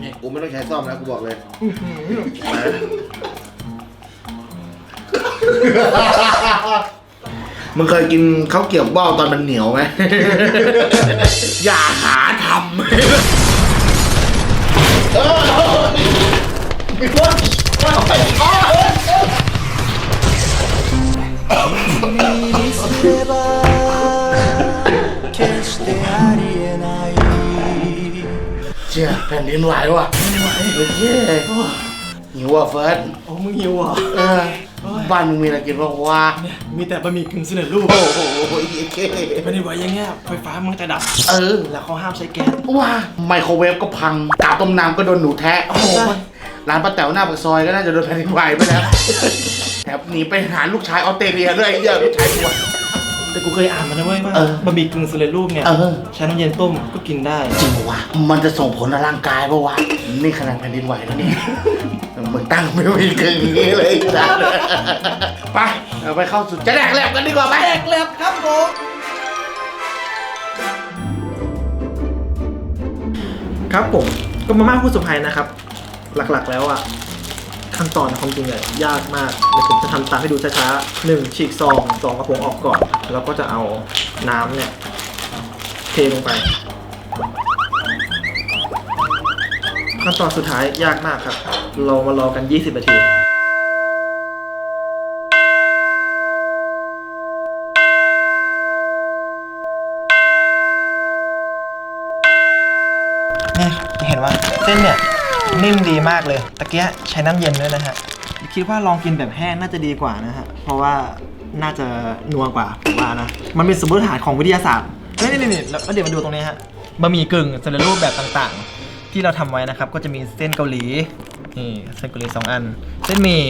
เนี่ยกูไม่ต้องใช้ซ่อมแล้วกูบอกเลยมึงเคยกินข้าวเกรี๊ยวบ้าวตอนมันเหนียวไหม อย่าหาทำ ชี่ยแผ่นดินไหวว่ะโอเคหิวอะเฟิร์สโอ้มึงหิวเหรอเออบ้านมึงมีอะไรกินบ้างวะเนี่ยมีแต่บะหมี่กึ่งสำเร็จรูปโอ้โหโอเคไม่ได้ไหวอย่างเงี้ยไฟฟ้ามันจะดับ เออ แล้วเขาห้ามใช้แก๊สว่าไมโครเวฟก็พังกาต้มน้ำก็โดนหนูแทะโอ้โหใช่ร้านป้าแต๋วหน้าปากซอยก็น่าจะโดนแผ่นดินไหวไปแล้วแถมหนีไปหาลูกชายออสเตรเลียด้วยไอ้เหี้ยลูกชายตัว แต่กูเคยอ่านมานะเว้ยว่าเออ บะหมี่กึ่งสำเร็จรูปเนี่ยเออ ใช้น้ำเย็นต้มก็กินได้ จริงปะวะ มันจะส่งผลต่อร่างกายปะวะ นี่ขนาดแผ่นดินไหวแล้วเนี่ยมึงตั้งไม่ไหวเกินอย่างนี้เลยจ้ะไปเอาไปเข้าสู่จะแดกแลบกันดีกว่าไหมแดกแลบครับผมครับผมก็มาม่าผู้สุภัยนะครับ หลักๆแล้วอะ ขั้นตอนความจริงเลยยากมากเดี๋ยวผมจะทำตามให้ดูช้าๆหนึ่งฉีกซองซองกระพงออกก่อน แล้วก็จะเอาน้ำเนี่ยเทลงไป ขั้นตอนสุดท้ายยากมากครับ เรามารอกัน 20 นาที นี่เห็นว่าเส้นเนี่ย นิ่มดีมากเลยตะเกียใช้น้ำเย็นด้วยนะฮะ คิดว่าลองกินแบบแห้งน่าจะดีกว่านะฮะ เพราะว่าน่าจะนัวกว่าผมว่านะ มันเป็นสมมติฐานของวิทยาศาสตร์ นี่นี่นี่แล้วเดี๋ยวมาดูตรงนี้ฮะ บะหมี่กึ่งสำเร็จรูปแบบต่างๆ ที่เราทำไว้นะครับ ก็จะมีเส้นเกาหลี นี่เส้นเกาหลีสองอัน เส้นหมี่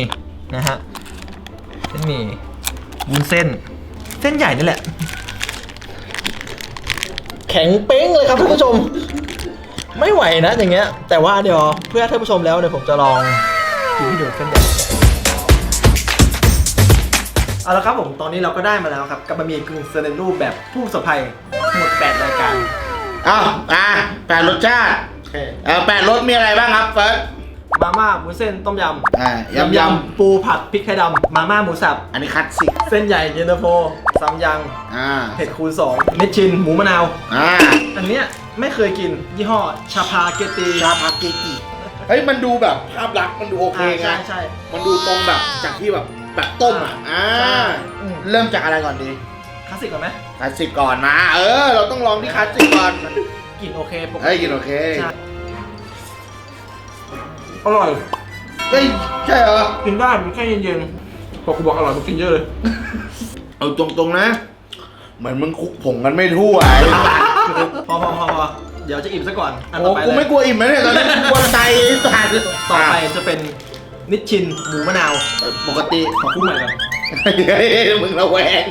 นะฮะ เส้นหมี่วุ้นเส้น เส้นใหญ่นี่แหละ แข็งเป้งเลยครับท่านผู้ชม ไม่ไหวนะอย่างเงี้ย แต่ว่าเดี๋ยวเพื่อท่านผู้ชมแล้วเดี๋ยวผมจะลองกินให้ดูเส้นใหญ่เอาละครับผมตอนนี้เราก็ได้มาแล้วครับกับบะหมี่กึ่งสำเร็จรูปแบบผู้ประสบภัยหมด8รายการอ้าวอะแปดรสชาติโอเคเออแปดรสมีอะไรบ้างครับเฟิร์สมาม่าหมูเส้นต้มยอ่าำยำยปูผัดพริกไทยดำมาม่าหมูสับำอันนี้คัตสิเส้นใหญ่เย็นตาโฟซัมยังอ่าเผ็ดคูณ2เม็ดชินหมูมะนาวอ่าอันเนี้ย ไม่เคยกิน ยี่ห้อชาพาเกตีชาพาเกกิเฮ้ยมันดูแบบภาพลักษณ์มันดูโอเคอ่าไงใช่ใช่ มันดูตรงแบบจากที่แบบแบบต้มอะอ่าใช่อืม เริ่มจากอะไรก่อนดีคลาสสิกก่อนไหมคลาสสิกก่อนนะเออ เราต้องลองที่คลาสสิกก่อนกลิ่นโอเคปกเฮ้ยติกินโอเคใช่อร่อย เฮ้ยใช่เหรอ กินได้มันแค่เย็นๆพอกูบอกอร่อยมันกินเยอะเลย เอาตรงๆนะ เหมือนมึงคลุกผงกันไม่ทั่วไอ้สัส พอพอพอพอเดี๋ยวจะอิ่มซะก่อน อันโอ้ต่อไปกูเลไม่ยกลัวอิ่มนะเนี่ยตอนนี้กูกลัวใจไอ้สัสต่อไปจะเป็นนิชชินหมูมะนาวอะปกติขอพูดใหม่ก่อนเฮ้ยมึงระแวง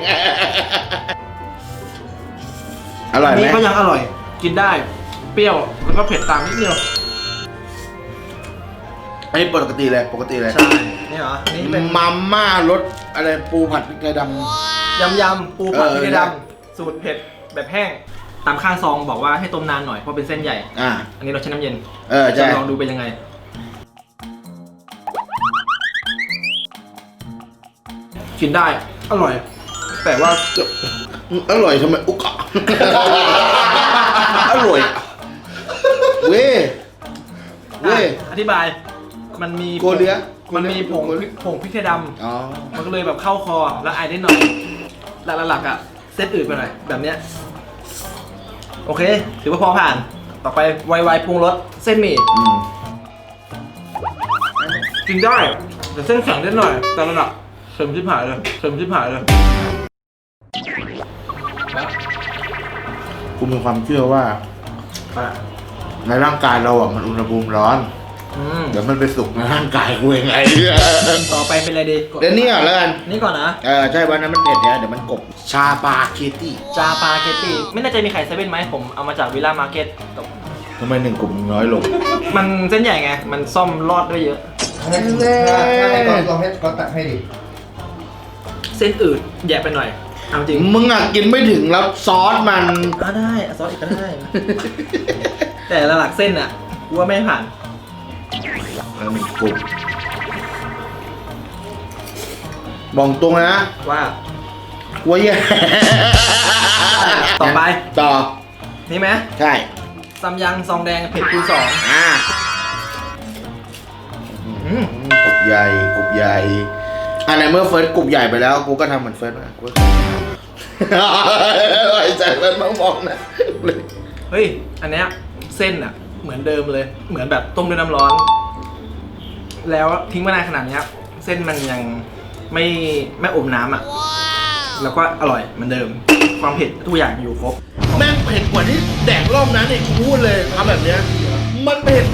อร่อยไหมนี่ก็ยังอร่อย กินได้ เปรี้ยว แล้วก็เผ็ดตามนิดเดียว อันนี้ปกติเลยปกติเลยใช่ นี่เหรอ นี่เป็นมาม่ารสอะไรปูผัดพริกไทยดยำยำปูผัดเออพริกไทยดำสูตรเผ็ดแบบแห้ง ตามข้างซองบอกว่าให้ต้มนานหน่อยเพราะเป็นเส้นใหญ่ำอ่า อันนี้เราใช้น้ำเย็นเออจะใช่ลองดูเป็นยังไง กินได้ อร่อย แต่ว่า อร่อยทำไมอุกอะ อร่อยเว้ยเว้ยอะอธิบาย มันมีโกเลียมันมีผงโกเลีย ผงพริกไทยดอ๋อำมันก็เลยแบบเข้าคอแล้วไอได้หน่อย หลักๆหลักๆอะเส้นอื่นไปหน่อย แบบเนี้ย โอเค ถือว่าพอผ่าน ต่อไปไวๆปรุงรสเส้นหมี่อืมกินได้ แต่เส้นแข็งนิดหน่อย แต่ระดับเค็มชิบหายเลยเค็มชิบหายเลยกูมีความเชื่อว่า อะในร่างกายเราอะมันอุณหภูมิร้อน อืมเดี๋ยวมันไปสุกในร่างกายกูเองไอ้เหี้ยต่อไปเป็นอะไรดีกดเดี๋ยวนี้ก่อนแล้วกันนี่ก่อนนะเออใช่วันนั้นมันเผ็ดเนี่ยเดี๋ยวมันกบชาปาเกตี้จาปาเกตตี้ไม่แน่ใจมีขายเซเว่นไหมผมเอามาจากวิลล่ามาร์เก็ตทำไมหนึ่งกลุ่มน้อยลง มันเส้นใหญ่ไง มันซ่อมรอดได้เยอะแน่ลองลองให้เขาตัดให้ดิเส้นอืดแยกไปหน่อยเอาจริงมึงอะกินไม่ถึงแล้วซอสมัน อ่าได้อะซอสอีกก็ได้ แต่ละหลักเส้นอะกูว่าไม่ผ่าน แล้วมีกลุ่มบอกตรงนะว่าว่าแย่ต่อไป ต่อ นี่ไหมใช่ซัมยังซองแดงเผ็ดคูณสองอ่าอืมกบใหญ่กบใหญ่อันไหนเมื่อเฟิร์สกบใหญ่ไปแล้ว กูก็ทำเหมือนเฟิร์สนะกูไอ้ใจเฟิร์สมามองนะเฮ้ย อันเนี้ยเส้นอะเหมือนเดิมเลย เหมือนแบบต้มด้วยน้ำร้อน แล้วทิ้งมานานขนาดเนี้ยเส้นมันยังไม่ไม่อมน้ำอะแล้วก็อร่อยเหมือนเดิม ความเผ็ดทุกอย่างอยู่ครบ แม่งเผ็ดกว่าที่แดกรอบนั้นอีกกูพูดเลยทำแบบเนี้ย มันเผ็ด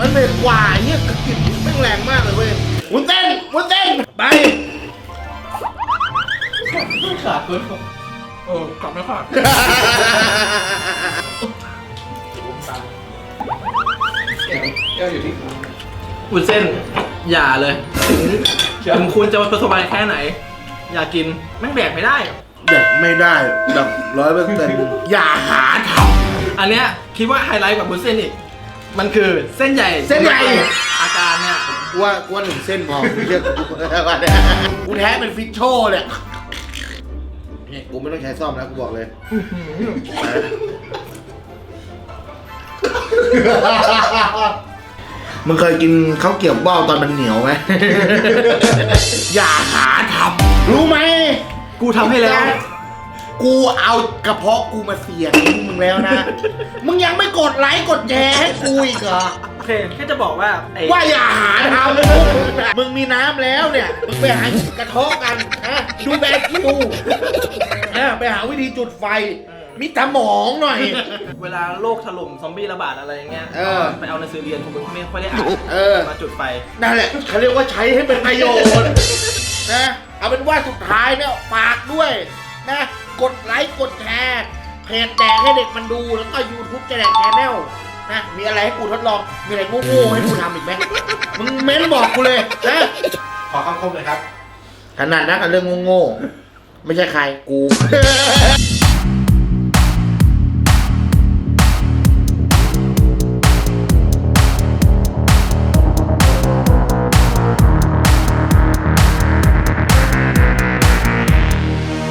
มันเผ็ดกว่าเนี้ยกลิ่นแม่งแรงมากเลยเว้ยวุ้นเส้นวุ้นเส้นไปขาดเกินเออกลับไม่ขาดวุ้นเส้น อย่าเลยถึงถึงคุณจะประสบการณ์แค่ไหน อย่ากินแม่งแดกไม่ได้ แดกไม่ได้แบบร้อยเปอร์เซ็นต์อย่าหาทอันเนี้ยคิดว่าไฮไลท์กว่าบุนเส้นอีก มันคือเส้นใหญ่เส้นใหญ่อาการเนี่ยำกูว่ากูว่าหนึ่งเส้นพอกูเชื่อกูว่าเนี่ยกูแท้เป็นฟิชโชเลยเนี่ยกูไม่ต้องใช้ซ่อมแล้วกูบอกเลย มึงเคยกินข้าวเกรี๊ยวบ้าวตอนมันเหนียวไหม อย่าหาทำรู้ไหมกูทำให้แล้ว กูเอากระเพาะกูมาเสี่ยงให้มึงแล้วนะ มึงยังไม่กดไลค์กดแชร์ให้กูอีกเหรอ โอเคแค่จะบอกว่าไอ้ว่าอย่าหาทำมึงมีน้ำแล้วเนี่ย มึงไปหากระเทาะกันนะดูแบคิวนะไปหาวิธีจุดไฟ มีสมองหน่อย เวลาโลกถล่มซอมบี้ระบาดอะไรอย่างเงี้ยเออ ไปเอาหนังสือเรียนของมึงไม่ค่อยได้อ่านเออ มาจุดไฟ นั่นแหละเขาเรียกว่าใช้ให้เป็นประโยชน์นะ เอาเป็นว่าสุดท้ายเนี่ยฝากด้วยนะ กดไลค์กดแชร์เพจแดกให้เด็กมันดูแล้วก็ YouTube จะแดกแชนแนลนะ มีอะไรให้กูทดลอง มีอะไรโง่ๆให้กูทำอีกไหมมึงเม้นบอกกูเลยนะขอคำคมเลยครับ ขนาดนั้นกับเรื่องโง่ๆไม่ใช่ใครกู